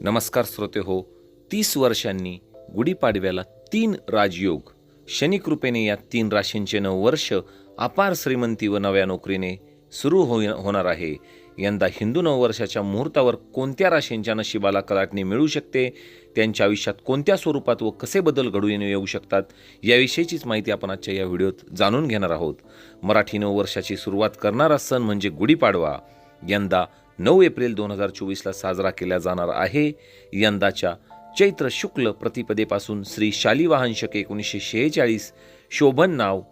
नमस्कार श्रोते हो तीस वर्षांनी गुढीपाडव्याला तीन राजयोग. शनिकृपेने या तीन राशींचे नऊ वर्ष अपार श्रीमंती व नव्या नोकरीने सुरू हो होणार आहे. यंदा हिंदू नववर्षाच्या मुहूर्तावर कोणत्या राशींच्या नशिबाला कलाटणी मिळू शकते? त्यांच्या आयुष्यात कोणत्या स्वरूपात व कसे बदल घडून येऊ शकतात? याविषयीचीच माहिती आपण आजच्या या व्हिडिओत जाणून घेणार आहोत. मराठी नववर्षाची सुरुवात करणारा सण म्हणजे गुढीपाडवा. यंदा नऊ एप्रिल दोन हजार चोवीसला साजरा केला जाणार आहे. यंदाच्या चैत्र शुक्ल प्रतिपदेपासून श्री शालिवाहन शके एकोणीसशे शेहेचाळीस शोभन नाव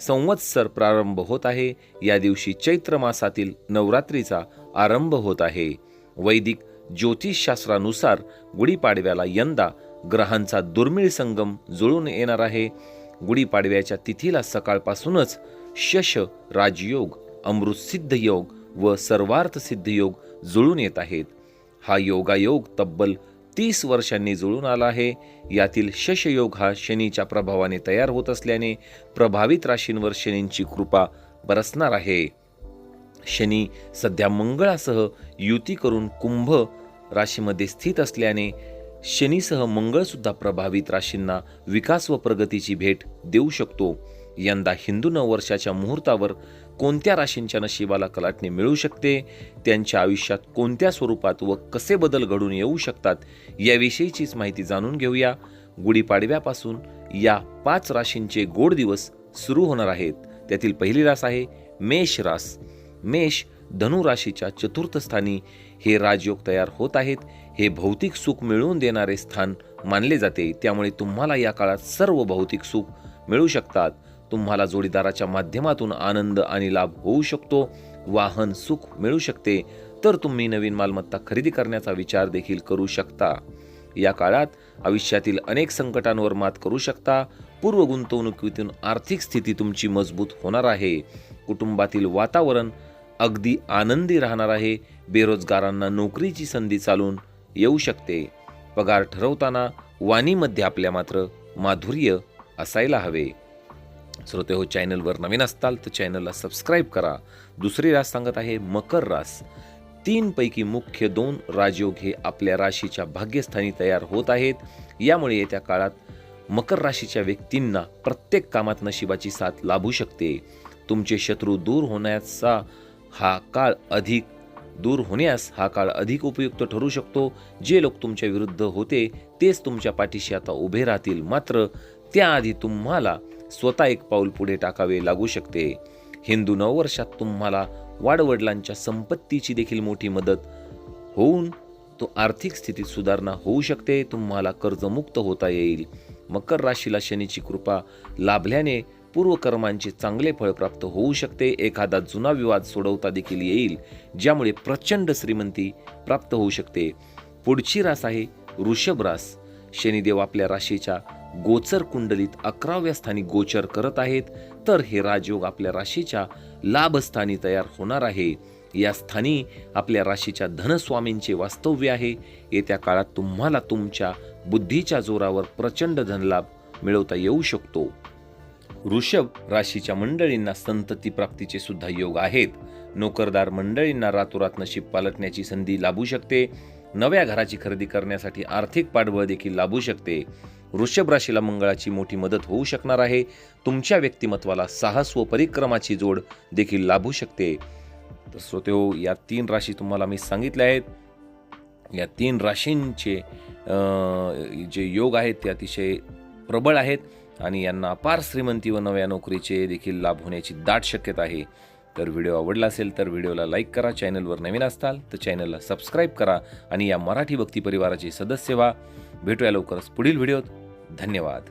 संवत्सर प्रारंभ होत आहे. या दिवशी चैत्र मासातील नवरात्रीचा आरंभ होत आहे. वैदिक ज्योतिषशास्त्रानुसार गुढीपाडव्याला यंदा ग्रहांचा दुर्मिळ संगम जुळून येणार आहे. गुढीपाडव्याच्या तिथीला सकाळपासूनच शश राजयोग अमृतसिद्ध योग व सर्वार्थ सिद्ध योग जुळून येत आहेत. हा योगायोग तब्बल तीस वर्षांनी जुळून आला आहे. यातील शशयोग हा शनीच्या प्रभावाने तयार होत असल्याने प्रभावित राशींवर शनींची कृपा बरसणार आहे. शनी सध्या मंगळासह युती करून कुंभ राशीमध्ये स्थित असल्याने शनीसह मंगळसुद्धा प्रभावित राशींना विकास व प्रगतीची भेट देऊ शकतो. यंदा हिंदू नववर्षाच्या मुहूर्तावर कोणत्या राशींच्या नशिबाला कलाटणी मिळू शकते? त्यांच्या आयुष्यात कोणत्या स्वरूपात व कसे बदल घडून येऊ शकतात? याविषयीचीच माहिती जाणून घेऊया. गुढीपाडव्यापासून या पाच राशींचे गोड दिवस सुरू होणार आहेत. त्यातील पहिली रास आहे मेष रास. मेष धनु राशीच्या चतुर्थ स्थानी हे राजयोग तयार होत आहेत. हे भौतिक सुख मिळवून देणारे स्थान मानले जाते. त्यामुळे तुम्हाला या काळात सर्व भौतिक सुख मिळू शकतात. तुम्हाला जोडीदाराच्या माध्यमातून आनंद आणि लाभ होऊ शकतो वाहन सुख मिळू शकते तर तुम्ही नवीन मालमत्ता खरेदी करण्याचा विचार देखील करू शकता. या काळात आयुष्यातील अनेक संकटांवर मात करू शकता. पूर्व गुंतवणुकीतून आर्थिक स्थिती तुमची मजबूत होणार आहे. कुटुंबातील वातावरण अगदी आनंदी राहणार आहे. बेरोजगारांना नोकरीची संधी चालून येऊ शकते. पगार ठरवताना वाणीमध्ये आपल्या मात्र माधुर्य असायला हवे. श्रोते हो चॅनलवर नवीन असताल तर चॅनलला सबस्क्राईब करा. दुसरी रास सांगत आहे मकर रास. तीनपैकी मुख्य दोन राजयोग हे आपल्या राशीच्या भाग्यस्थानी तयार होत आहेत. यामुळे येत्या काळात मकर राशीच्या व्यक्तींना प्रत्येक कामात नशिबाची साथ लाभू शकते. तुमचे शत्रू दूर होण्याचा हा काळ अधिक दूर होण्यास हा काळ अधिक उपयुक्त ठरू शकतो. जे लोक तुमच्या विरुद्ध होते तेच तुमच्या पाठीशी आता उभे राहतील. मात्र त्याआधी तुम्हाला स्वतः एक पाऊल पुढे टाकावे लागू शकते. हिंदू नववर्षात तुम्हाला वाडवडिलांच्या संपत्तीची देखील मोठी मदत होऊन तो आर्थिक स्थितीत सुधारणा होऊ शकते तुम्हाला कर्जमुक्त होता येईल. मकर राशीला शनीची कृपा लाभल्याने पूर्वकर्मांचे चांगले फळ प्राप्त होऊ शकते. एखादा जुना विवाद सोडवता देखील येईल ज्यामुळे प्रचंड श्रीमंती प्राप्त होऊ शकते. पुढची रास आहे वृषभ रास. शनिदेव आपल्या राशीच्या गोचर कुंडलीत अकराव्या स्थानी गोचर करत आहेत तर हे राजयोग आपल्या राशीच्या लाभस्थानी तयार होणार आहे. या स्थानी आपल्या राशीच्या धनस्वामींचे वास्तव्य आहे. येत्या काळात तुम्हाला तुमच्या बुद्धीच्या जोरावर प्रचंड धनलाभ मिळवता येऊ शकतो. वृषभ राशीच्या मंडळींना संतती प्राप्तीचे सुद्धा योग आहेत. नोकरदार मंडळींना रातोरात नशीब पालटण्याची संधी लाभू शकते. नव्या घराची खरेदी करण्यासाठी आर्थिक पाठबळ देखील लाभू शकते. वृषभ राशीला मंगळाची मोठी मदत होऊ शकणार आहे. तुमच्या व्यक्तिमत्वाला साहस व परिक्रमाची जोड देखील लाभू शकते. तर श्रोतेहो या तीन राशी तुम्हाला मी सांगितल्या आहेत. या तीन राशींचे जे योग आहेत ते अतिशय प्रबळ आहेत आणि यांना अपार श्रीमंती व नव्या नोकरीचे देखील लाभ होण्याची दाट शक्यता आहे. तर व्हिडिओ आवडला असेल तर व्हिडिओला लाईक करा चॅनलवर नवीन असताल तर चॅनलला सबस्क्राईब करा आणि या मराठी भक्ती परिवाराचे सदस्य व्हा. भेटूया लवकरच पुढील व्हिडिओत. धन्यवाद.